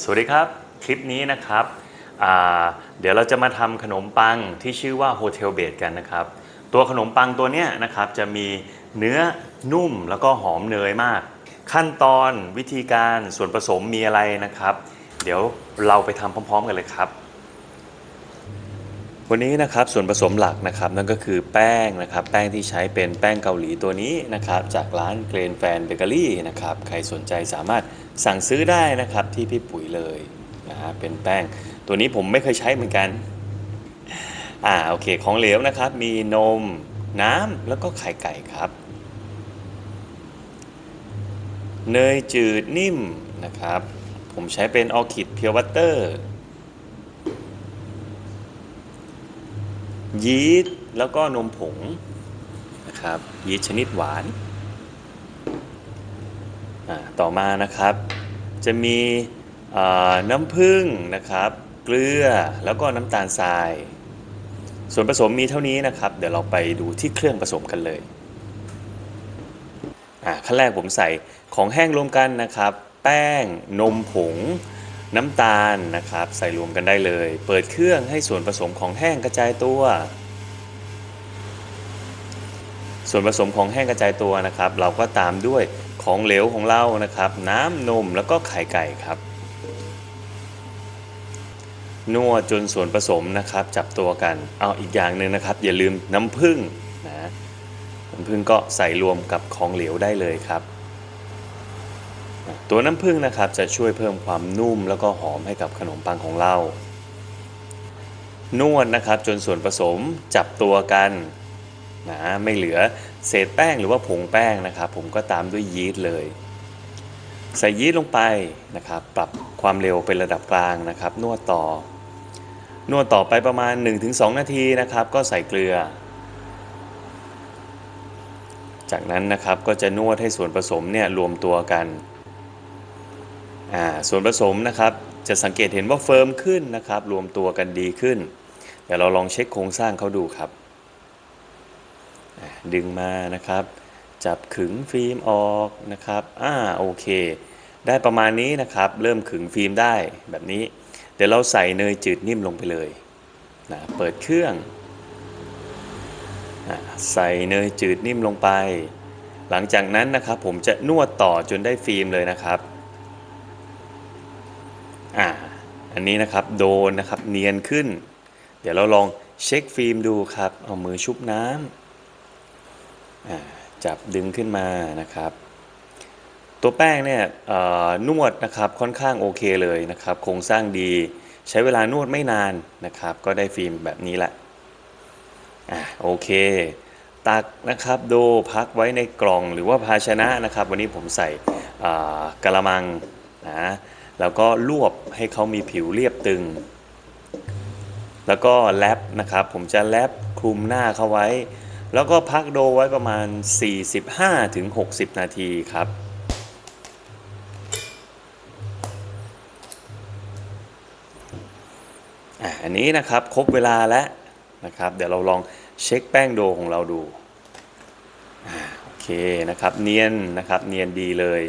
สวัสดีครับ คลิปนี้นะครับเดี๋ยวเราจะมาทำขนมปังที่ชื่อว่าโฮเทลเบดกันนะครับ ตัวขนมปังตัวเนี้ยนะครับจะมีเนื้อนุ่มแล้วก็หอมเนยมาก ขั้นตอนวิธีการส่วนผสมมีอะไรนะครับ เดี๋ยวเราไปทำพร้อม ๆ กันเลยครับ วันนี้นะครับส่วนผสมหลักนะครับนั่นก็คือแป้งนะครับแป้งที่ใช้เป็นแป้งเกาหลีตัวนี้นะครับจากร้านเกรนแฟนเบเกอรี่นะครับใครสนใจสามารถ สั่งซื้อได้นะครับที่พี่ปุ๋ยเลยนะฮะเป็นแป้ง ตัวนี้ผมไม่เคยใช้เหมือนกันอ่าโอเคของเหลวนะครับ มีนมน้ำแล้วก็ไข่ไก่ครับ เนยจืดนิ่มนะครับ ผมใช้เป็นออคิดเพียววัตเตอร์ยีสต์แล้วก็นมผงนะครับยีสต์ชนิดหวาน ต่อมานะครับ จะมีน้ำผึ้งนะครับ เกลือแล้วก็น้ำตาลทราย ส่วนผสมมีเท่านี้นะครับ เดี๋ยวเราไปดูที่เครื่องผสมกันเลยขั้นแรกผมใส่ของแห้งรวมกันนะครับ แป้งนมผง น้ำตาลนะครับ ใส่รวมกันได้เลย เปิดเครื่องให้ส่วนผสมของแห้งกระจายตัว ส่วนผสมของแห้งกระจายตัวนะครับ เราก็ตามด้วย ของเหลวของเรานะครับ น้ำนมแล้วก็ไข่ไก่ครับนวดจนส่วนผสมนะครับ จับตัวกันเอาอีกอย่างหนึ่งนะครับ อย่าลืมน้ำผึ้งนะน้ำผึ้งก็ใส่รวมกับของเหลวได้เลยครับ ตัวน้ำผึ้งนะครับจะช่วยเพิ่มความนุ่มแล้วก็หอมให้กับขนมปังของเรา นวดนะครับจนส่วนผสมจับตัวกันนะไม่เหลือ เศษแป้งหรือว่าผงแป้งนะครับ ผมก็ตามด้วยยีสต์เลย ใส่ยีสต์ลงไปนะครับ ปรับความเร็วเป็นระดับกลางนะครับ นวดต่อ นวดต่อไปประมาณ 1-2 นาทีนะครับ ก็ใส่เกลือ จากนั้นนะครับก็จะนวดให้ส่วนผสมเนี่ยรวมตัวกันส่วนผสมนะครับจะสังเกตเห็นว่าเฟิร์มขึ้นนะครับ รวมตัวกันดีขึ้น เดี๋ยวเราลองเช็คโครงสร้างเขาดูครับ ดึงมานะครับ จับขึงฟิล์มออกนะครับอ่าโอเค ได้ประมาณนี้นะครับ เริ่มขึงฟิล์มได้แบบนี้ เดี๋ยวเราใส่เนยจืดนิ่มลงไปเลยนะเปิดเครื่องใส่เนยจืดนิ่มลงไป หลังจากนั้นนะครับผมจะนวดต่อจนได้ฟิล์มเลยนะครับอ่าอันนี้นะครับโดนนะครับเนียนขึ้น เดี๋ยวเราลองเช็คฟิล์มดูครับ เอามือชุบน้ำ จับดึงขึ้นมานะครับ ตัวแป้งเนี่ยนวดนะครับค่อนข้างโอเคเลยนะครับ โครงสร้างดีใช้เวลานวดไม่นานนะครับ ก็ได้ฟิล์มแบบนี้แหละอ่าโอเค ตักนะครับโดพักไว้ในกล่องหรือว่าภาชนะนะครับ วันนี้ผมใส่กระมังนะแล้วก็ลวบให้เขามีผิวเรียบตึง แล้วก็แรปนะครับ ผมจะแรปคลุมหน้าเขาไว้ แล้วก็พักโดไว้ประมาณ 45-60 นาทีครับ อันนี้นะครับครบเวลาแล้วนะครับ เดี๋ยวเราลองเช็คแป้งโดของเราดูโอเคนะครับเนียนนะครับเนียนดีเลย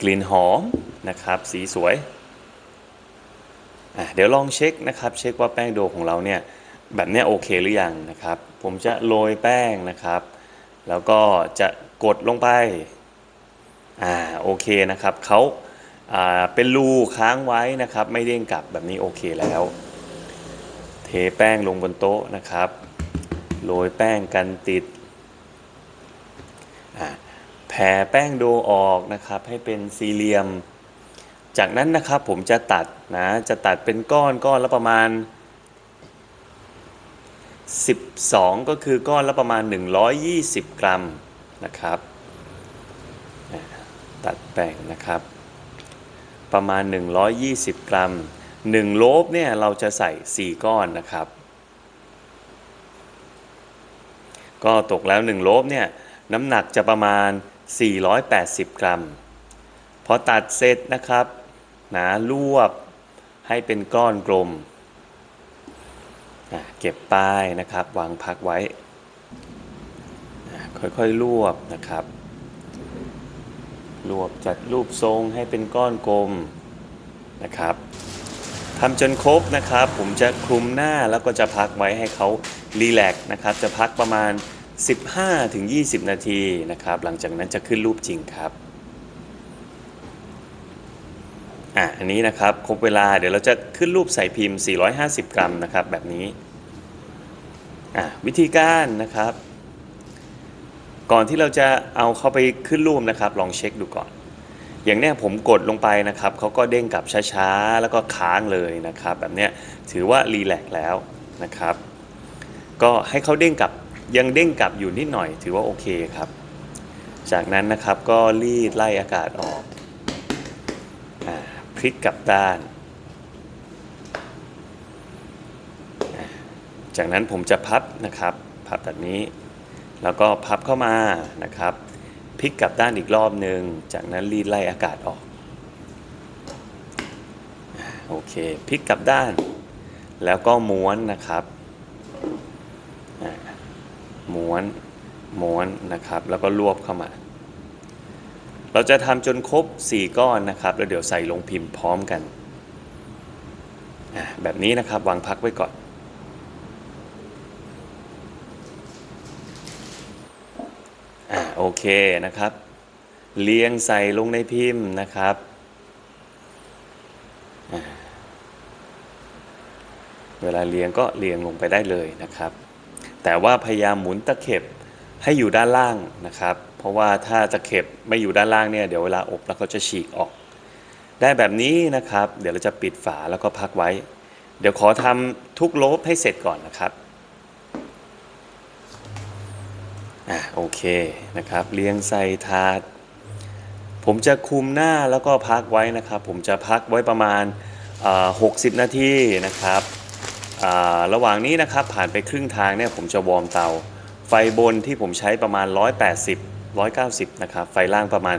กลิ่นหอมนะครับ สีสวยเดี๋ยวลองเช็คนะครับ เช็คว่าแป้งโดของเราเนี่ย แบบนี้โอเคหรือยังนะครับ ผมจะโรยแป้งนะครับ แล้วก็จะกดลงไปอ่าโอเคนะครับเขาอ่าเป็นรูค้างไว้นะครับ ไม่เด้งกลับแบบนี้โอเคแล้ว เทแป้งลงบนโต๊ะนะครับโรยแป้งกันติดอ่าแผ่แป้งโดออกนะครับ ให้เป็นสี่เหลี่ยม จากนั้นนะครับผมจะตัดนะจะตัดเป็นก้อนก้อนละประมาณ 12 ก็คือก้อนละประมาณ 120 กรัมนะครับ ตัดแป้งนะครับ ประมาณ 120 กรัม 1 โลบเนี่ยเราจะใส่ 4 ก้อนนะครับ ก็ตกแล้ว 1 โลบเนี่ยน้ำหนักจะประมาณ 480 กรัม พอตัดเสร็จนะครับนะรวบให้เป็นก้อนกลม เก็บป้ายนะครับ วางพักไว้ ค่อยๆรวบนะครับ รวบจัดรูปทรงให้เป็นก้อนกลมนะครับทำจนครบนะครับ ผมจะคลุมหน้าแล้วก็จะพักไว้ให้เขารีแลกซ์นะครับ จะพักประมาณ 15-20 นาทีนะครับ หลังจากนั้นจะขึ้นรูปจริงครับ อะอันนี้นะครับครบเวลาเดี๋ยวเราจะขึ้นรูปใส่พิมพ์ 450 กรัมนะครับแบบนี้อะวิธีการนะครับ ก่อนที่เราจะเอาเข้าไปขึ้นรูปนะครับ ลองเช็คดูก่อน อย่างเนี้ยผมกดลงไปนะครับเขาก็เด้งกลับช้าๆ แล้วก็ค้างเลยนะครับ แบบเนี้ยถือว่ารีแลกซ์แล้วนะครับ ก็ให้เขาเด้งกลับยังเด้งกลับอยู่นิดหน่อย ถือว่าโอเคครับ จากนั้นนะครับก็รีดไล่อากาศออก ลิกกลับด้าน จากนั้นผมจะพับนะครับ พับแบบนี้ แล้วก็พับเข้ามานะครับพลิกกลับด้านอีกรอบหนึ่งจากนั้นรีดไล่อากาศออก โอเคพลิกกลับด้าน แล้วก็ม้วนนะครับม้วนม้วนนะครับ แล้วก็รวบเข้ามา เราจะทำจนครบ 4 ก้อนนะครับแล้วเดี๋ยวใส่ลงพิมพ์พร้อมกัน แบบนี้นะครับวางพักไว้ก่อนอโอเคนะครับ เรียงใส่ลงในพิมพ์นะครับเวลาเรียงก็เรียงลงไปได้เลยนะครับ แต่ว่าพยายามหมุนตะเข็บให้อยู่ด้านล่างนะครับ เพราะว่าถ้าตะเข็บไม่อยู่ด้านล่างเนี่ยเดี๋ยวเวลาอบแล้วเขาจะฉีกออก ได้แบบนี้นะครับ เดี๋ยวเราจะปิดฝาแล้วก็พักไว้ เดี๋ยวขอทำทุกโลบให้เสร็จก่อนนะครับอะโอเคนะครับเรียงใส่ถาด ผมจะคุมหน้าแล้วก็พักไว้นะครับ ผมจะพักไว้ประมาณอ่า60 นาทีนะครับอ่าระหว่างนี้นะครับผ่านไปครึ่งทางเนี่ยผมจะวอร์มเตา ไฟบนที่ผมใช้ประมาณ 180 190 นะครับ ไฟล่างประมาณ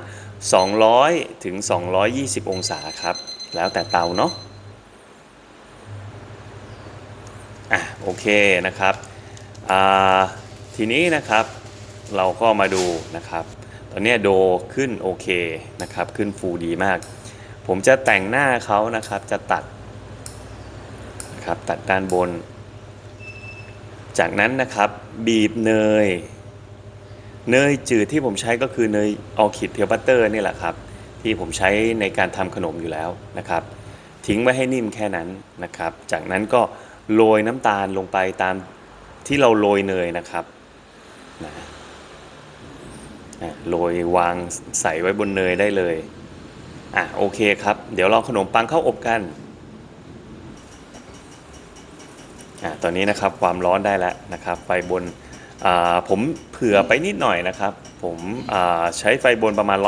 200 ถึง 220 องศาครับ แล้วแต่เตาเนาะ อะโอเคนะครับอ่าทีนี้นะครับเราก็มาดูนะครับ ตอนนี้โดขึ้นโอเคนะครับ ขึ้นฟูดีมาก ผมจะแต่งหน้าเขานะครับ จะตัดนะครับตัดด้านบน จากนั้นนะครับบีบเนย เนยจืดที่ผมใช้ก็คือเนยออคิดเพียวบัตเตอร์นี่แหละครับ ที่ผมใช้ในการทำขนมอยู่แล้วนะครับ ทิ้งไว้ให้นิ่มแค่นั้นนะครับ จากนั้นก็โรยน้ำตาลลงไปตามที่เราโรยเนยนะครับนะโรยวางใส่ไว้บนเนยได้เลยอะโอเคครับ เดี๋ยวเราขนมปังเข้าอบกันอะตอนนี้นะครับความร้อนได้แล้วนะครับไฟบน ผมเผื่อไปนิดหน่อยนะครับ ผมใช้ไฟบนประมาณ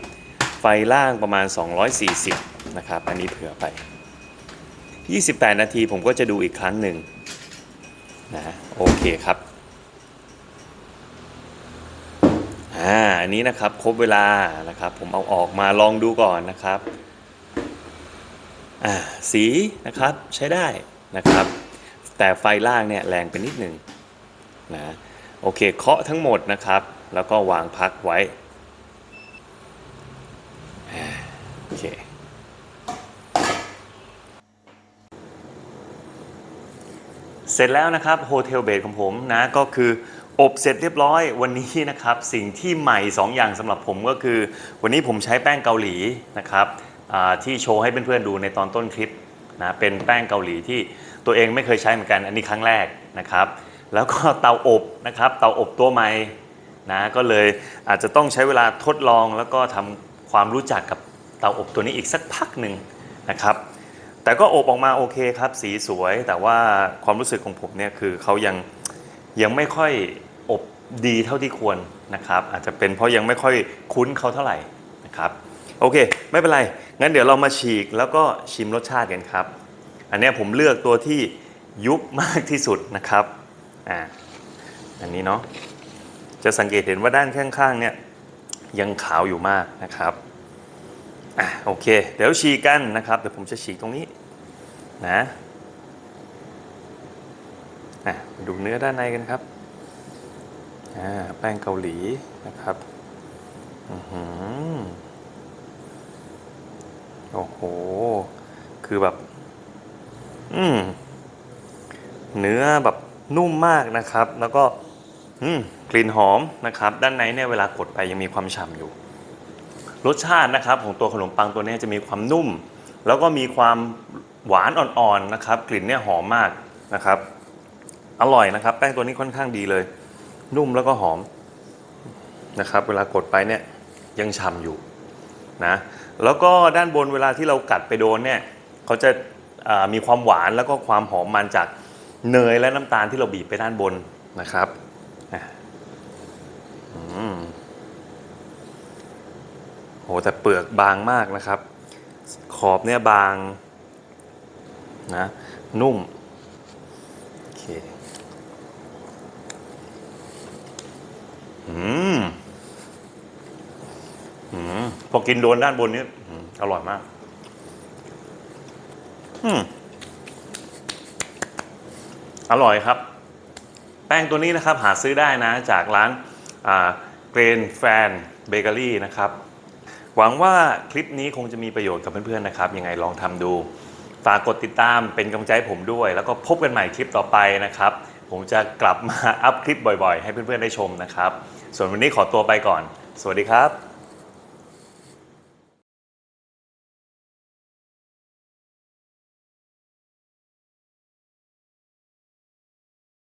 180 ไฟล่างประมาณ 240 นะครับ อันนี้เผื่อไป 28 นาทีผมก็จะดูอีกครั้งหนึ่งนะโอเคครับอ่าอันนี้นะครับครบเวลานะครับ ผมเอาออกมาลองดูก่อนนะครับอ่าสีนะครับใช้ได้นะครับ แต่ไฟล่างเนี่ยแรงไปนิดหนึ่งนะ โอเคเคาะทั้งหมดนะครับ แล้วก็วางพักไว้โอเคเสร็จแล้วนะครับโฮเทลเบดของผมนะก็คืออบเสร็จเรียบร้อยวันนี้นะครับสิ่งที่ใหม่ 2 อย่างสำหรับผมก็คือ วันนี้ผมใช้แป้งเกาหลีนะครับที่โชว์ให้เพื่อนๆดูในตอนต้นคลิปนะเป็นแป้งเกาหลีที่ตัวเองไม่เคยใช้เหมือนกันอันนี้ครั้งแรกนะครับ แล้วก็เตาอบนะครับเตาอบตัวใหม่นะก็เลยอาจจะต้องใช้เวลาทดลองแล้วก็ทำความรู้จักกับเตาอบตัวนี้อีกสักพักหนึ่งนะครับแต่ก็อบออกมาโอเคครับ สีสวย แต่ว่าความรู้สึกของผมเนี่ยคือเขายังยังไม่ค่อยอบดีเท่าที่ควรนะครับ อาจจะเป็นเพราะยังไม่ค่อยคุ้นเขาเท่าไหร่นะครับโอเค ไม่เป็นไร งั้นเดี๋ยวเรามาฉีกแล้วก็ชิมรสชาติกันครับ อันนี้ผมเลือกตัวที่ยุบมากที่สุดนะครับ อ่าอันนี้เนาะจะสังเกตเห็นว่าด้านข้างๆเนี่ยยังขาวอยู่มากนะครับอะโอเค เดี๋ยวฉีกกันนะครับเดี๋ยวผมจะฉีกตรงนี้นะอะมาดูเนื้อด้านในกันครับอ่าแป้งเกาหลีนะครับอือหือโอ้โห คือแบบ อืมเนื้อแบบ นุ่มมากนะครับ แล้วก็กลิ่นหอมนะครับ ด้านในเนี่ยเวลากดไปยังมีความฉ่ำอยู่ รสชาตินะครับของตัวขนมปังตัวนี้จะมีความนุ่ม แล้วก็มีความหวานอ่อนๆนะครับ กลิ่นเนี่ยหอมมากนะครับ อร่อยนะครับ แป้งตัวนี้ค่อนข้างดีเลย นุ่มแล้วก็หอมนะครับ เวลากดไปเนี่ยยังฉ่ำอยู่นะแล้วก็ด้านบนเวลาที่เรากัดไปโดนเนี่ยเขาจะมีความหวานแล้วก็ความหอมมันจาก เนยและน้ำตาลที่เราบีบไปด้านบนนะครับอะอืมโหแต่เปลือกบางมากนะครับ ขอบเนี่ยบางนะนุ่มโอเคอืมอืมพอกินโดนด้านบนนี้อร่อยมาก อืม อร่อยครับ แป้งตัวนี้นะครับหาซื้อได้นะจากร้านเกรนแฟนเบเกอรี่นะครับ หวังว่าคลิปนี้คงจะมีประโยชน์กับเพื่อนๆนะครับ ยังไงลองทำดู ฝากกดติดตามเป็นกำลังใจผมด้วย แล้วก็พบกันใหม่คลิปต่อไปนะครับ ผมจะกลับมาอัพคลิปบ่อยๆ ให้เพื่อนๆได้ชมนะครับ ส่วนวันนี้ขอตัวไปก่อน สวัสดีครับ